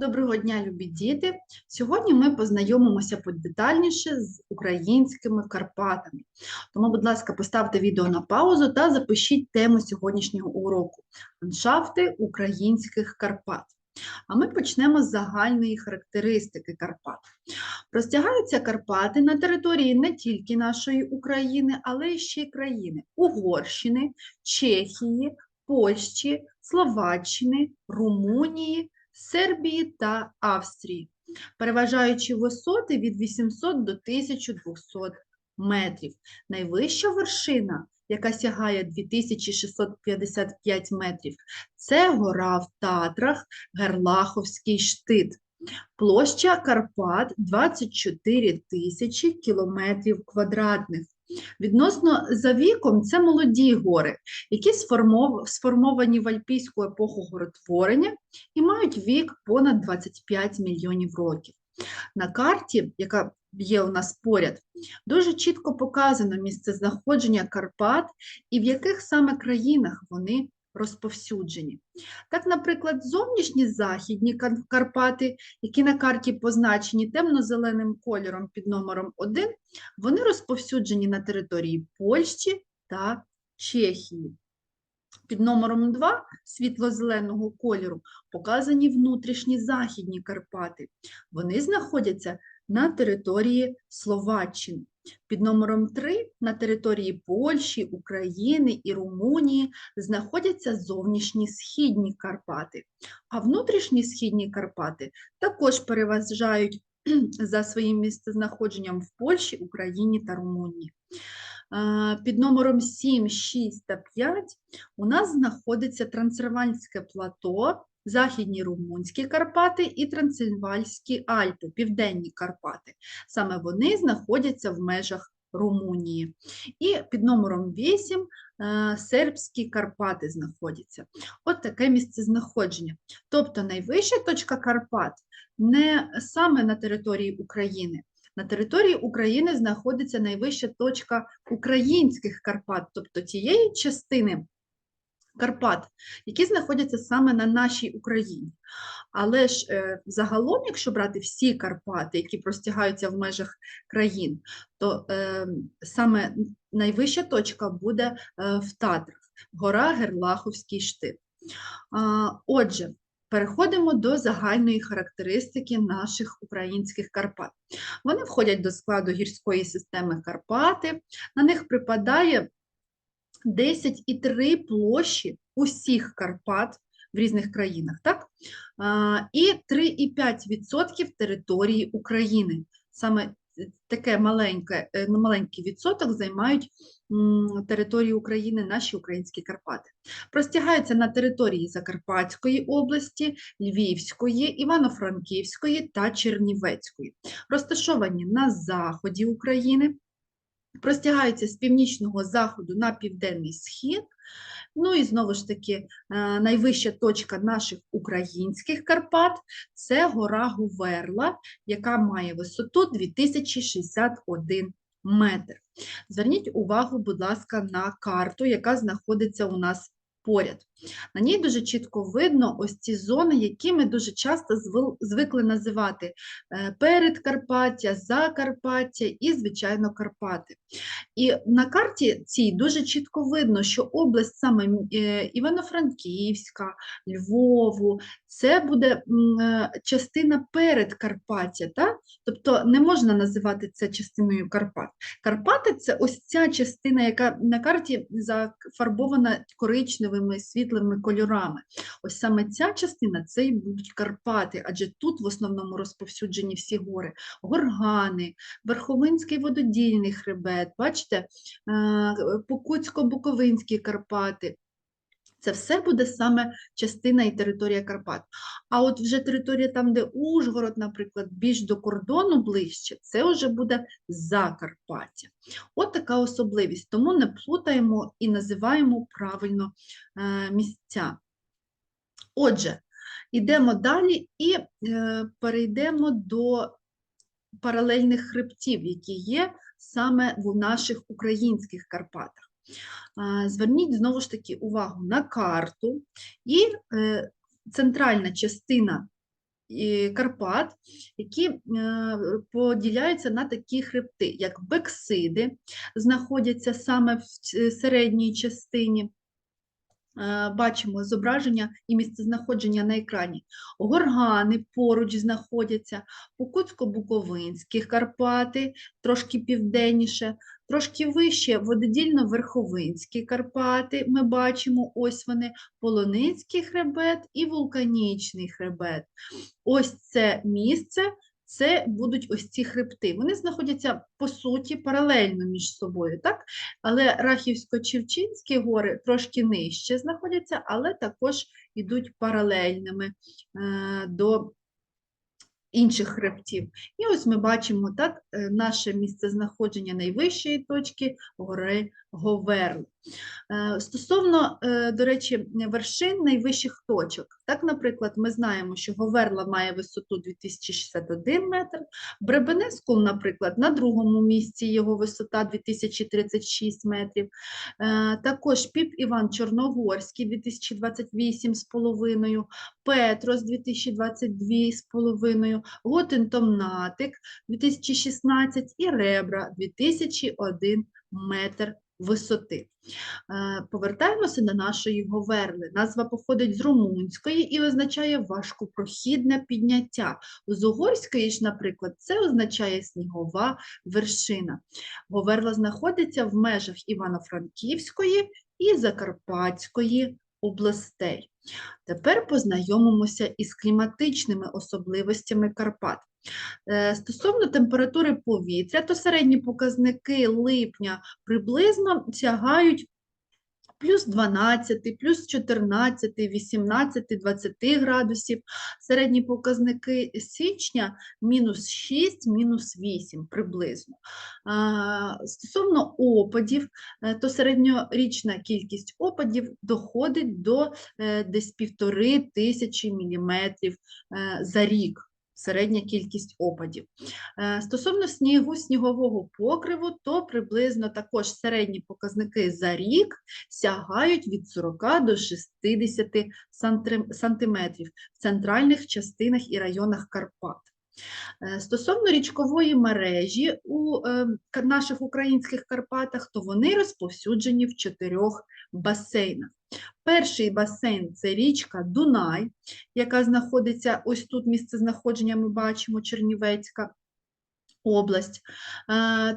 Доброго дня, любі діти! Сьогодні ми познайомимося подетальніше з українськими Карпатами. Тому, будь ласка, поставте відео на паузу та запишіть тему сьогоднішнього уроку ландшафти українських Карпат. А ми почнемо з загальної характеристики Карпат. Простягаються Карпати на території не тільки нашої України, але й ще й країни Угорщини, Чехії, Польщі, Словаччини, Румунії. Сербії та Австрії, переважаючи висоти від 800 до 1200 метрів. Найвища вершина, яка сягає 2655 метрів, це гора в Татрах, Герлаховський штит. Площа Карпат 24 тисячі кілометрів квадратних. Відносно за віком це молоді гори, які сформовані в альпійську епоху горотворення і мають вік понад 25 мільйонів років. На карті, яка є у нас поряд, дуже чітко показано місце знаходження Карпат і в яких саме країнах вони розповсюджені. Так, наприклад, зовнішні західні Карпати, які на карті позначені темно-зеленим кольором під номером 1, вони розповсюджені на території Польщі та Чехії. Під номером 2 світло-зеленого кольору показані внутрішні західні Карпати. Вони знаходяться на території Словаччини. Під номером 3 на території Польщі, України і Румунії знаходяться зовнішні східні Карпати, а внутрішні східні Карпати також переважають за своїм місцезнаходженням в Польщі, Україні та Румунії. Під номером 7, 6 та 5 у нас знаходиться Трансильванське плато, Західні Румунські Карпати і Трансильвальські Альпи, Південні Карпати. Саме вони знаходяться в межах Румунії. І під номером 8 е, сербські Карпати знаходяться. От таке місце знаходження. Тобто найвища точка Карпат не саме на території України. На території України знаходиться найвища точка українських Карпат, тобто тієї частини Карпат, які знаходяться саме на нашій Україні. Але ж е, загалом, якщо брати всі Карпати, які простягаються в межах країн, то е, саме найвища точка буде е, в Татрах, гора Герлаховський штит. Отже, переходимо до загальної характеристики наших українських Карпат. Вони входять до складу гірської системи Карпати, на них припадає 10,3 площі усіх Карпат в різних країнах, так? і 3,5% території України. Саме таке маленьке, е, маленький відсоток займають території України наші українські Карпати. Простягаються на території Закарпатської області, Львівської, Івано-Франківської та Чернівецької, розташовані на заході України простягаються з північного заходу на південний схід. Ну і знову ж таки, е, найвища точка наших українських Карпат це гора Гуверла, яка має висоту 2061 метр. Зверніть увагу, будь ласка, на карту, яка знаходиться у нас поряд. На ній дуже чітко видно ось ці зони, які ми дуже часто звикли називати е, Передкарпаття, Закарпаття і, звичайно, Карпати. І на карті цій дуже чітко видно, що область саме е, Івано-Франківська, Львову, це буде е, частина Передкарпаття, так? тобто не можна називати це частиною Карпат. Карпати це ось ця частина, яка на карті зафарбована коричневими світлими світлими кольорами. Ось саме ця частина це і будуть Карпати, адже тут в основному розповсюджені всі гори, горгани, Верховинський вододільний хребет, бачите, е, Покутсько-Буковинські Карпати. Це все буде саме частина і територія Карпат. А от вже територія там, де Ужгород, наприклад, більш до кордону ближче, це вже буде Закарпаття. От така особливість. Тому не плутаємо і називаємо правильно е, місця. Отже, йдемо далі і е, перейдемо до паралельних хребтів, які є саме в наших українських Карпатах. Зверніть знову ж таки увагу на карту, і е, центральна частина Карпат, які е, поділяються на такі хребти, як Бексиди, знаходяться саме в середній частині. Е, Бачимо зображення і місцезнаходження на екрані. Горгани поруч знаходяться, Покутсько-Буковинські Карпати, трошки південніше, трошки вище Вододільно-Верховинські Карпати. Ми бачимо, ось вони, Полонинський хребет і Вулканічний хребет. Ось це місце. Це будуть ось ці хребти. Вони знаходяться по суті паралельно між собою, так? Але Рахівсько-Чевчинські гори трошки нижче знаходяться, але також йдуть паралельними е, до інших хребтів. І ось ми бачимо так, е, наше місце знаходження найвищої точки гори Говерли. Е, Стосовно, е, до речі, вершин найвищих точок. Так, наприклад, ми знаємо, що Говерла має висоту 2061 метр, Бребенескул, наприклад, на другому місці його висота 2036 метрів. Е, Також Піп Іван Чорногорський 2028,5, Петрос 2022,5, Готентомнатик 2016 і Ребра 2001 метр висоти. Е, Повертаємося до нашої Говерли. Назва походить з румунської і означає важкопрохідне підняття. З угорської ж, наприклад, це означає снігова вершина. Говерла знаходиться в межах Івано-Франківської і Закарпатської областей. Тепер познайомимося із кліматичними особливостями Карпат. Е, Стосовно температури повітря, то середні показники липня приблизно сягають плюс 12, плюс 14, 18, 20 градусів. Середні показники січня мінус 6, мінус 8 приблизно. Стосовно опадів, е, то середньорічна кількість опадів доходить до е, десь півтори тисячі міліметрів за рік. Середня кількість опадів. Е, Стосовно снігу, снігового покриву, то приблизно також середні показники за рік сягають від 40 до 60 сантиметрів в центральних частинах і районах Карпат. Е, Стосовно річкової мережі у е, наших українських Карпатах, то вони розповсюджені в чотирьох басейнах. Перший басейн це річка Дунай, яка знаходиться ось тут місце знаходження ми бачимо Чернівецька область.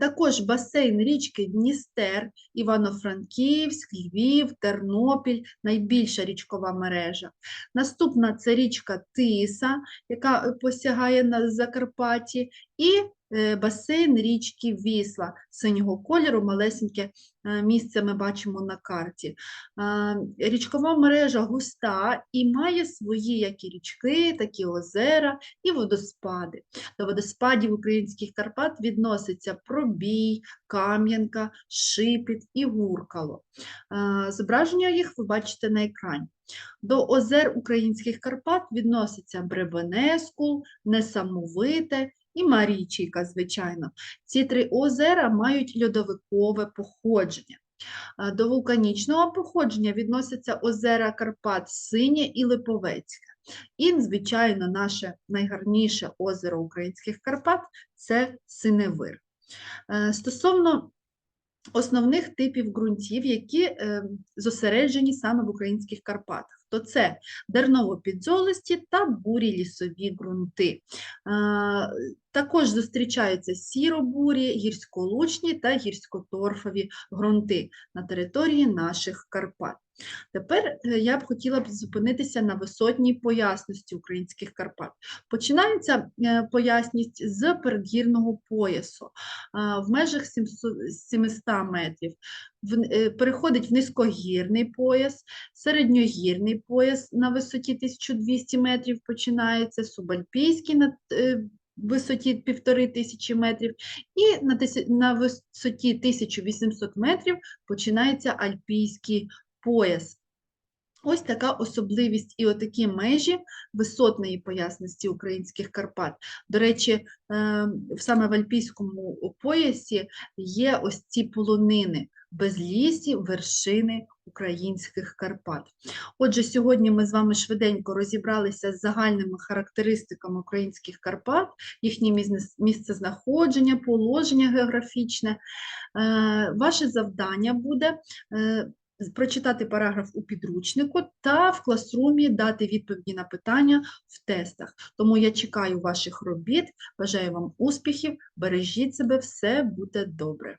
Також басейн річки Дністер, Івано-Франківськ, Львів, Тернопіль найбільша річкова мережа. Наступна це річка Тиса, яка е, посягає на Закарпатті, і е, басейн річки Вісла синього кольору, малесеньке е, місце ми бачимо на карті. Е, Річкова мережа густа і має свої як і річки, так і озера і водоспади. До водоспадів українських Карпат відноситься Пробій, Кам'янка, Шипіт і Гуркало. Зображення їх ви бачите на екрані. До озер українських Карпат відносяться Бребенескул, Несамовите і Марійчийка, звичайно. Ці три озера мають льодовикове походження. До вулканічного походження відносяться озера Карпат Синє і Липовецьке. І, звичайно, наше найгарніше озеро українських Карпат це Синевир. Е, Стосовно основних типів ґрунтів, які е, зосереджені саме в українських Карпатах, то це дерново-підзолисті та бурі лісові ґрунти. Також зустрічаються сіробурі, гірськолучні та гірськоторфові ґрунти на території наших Карпат. Тепер е, я б хотіла б зупинитися на висотній поясності українських Карпат. Починається е, поясність з передгірного поясу в межах 700 700 метрів, е, переходить в низькогірний пояс, середньогірний пояс на висоті 1200 метрів починається, субальпійський на висоті 1500 метрів, і на висоті 1800 метрів починається альпійський пояс. Ось така особливість і отакі межі висотної поясності українських Карпат. До речі, е, саме в Альпійському поясі є ось ці полонини, безлісі, вершини українських Карпат. Отже, сьогодні ми з вами швиденько розібралися з загальними характеристиками українських Карпат, їхнє місцезнаходження, положення географічне. Е, Ваше завдання буде е, прочитати параграф у підручнику та в класрумі дати відповіді на питання в тестах. Тому я чекаю ваших робіт, бажаю вам успіхів, бережіть себе, все буде добре.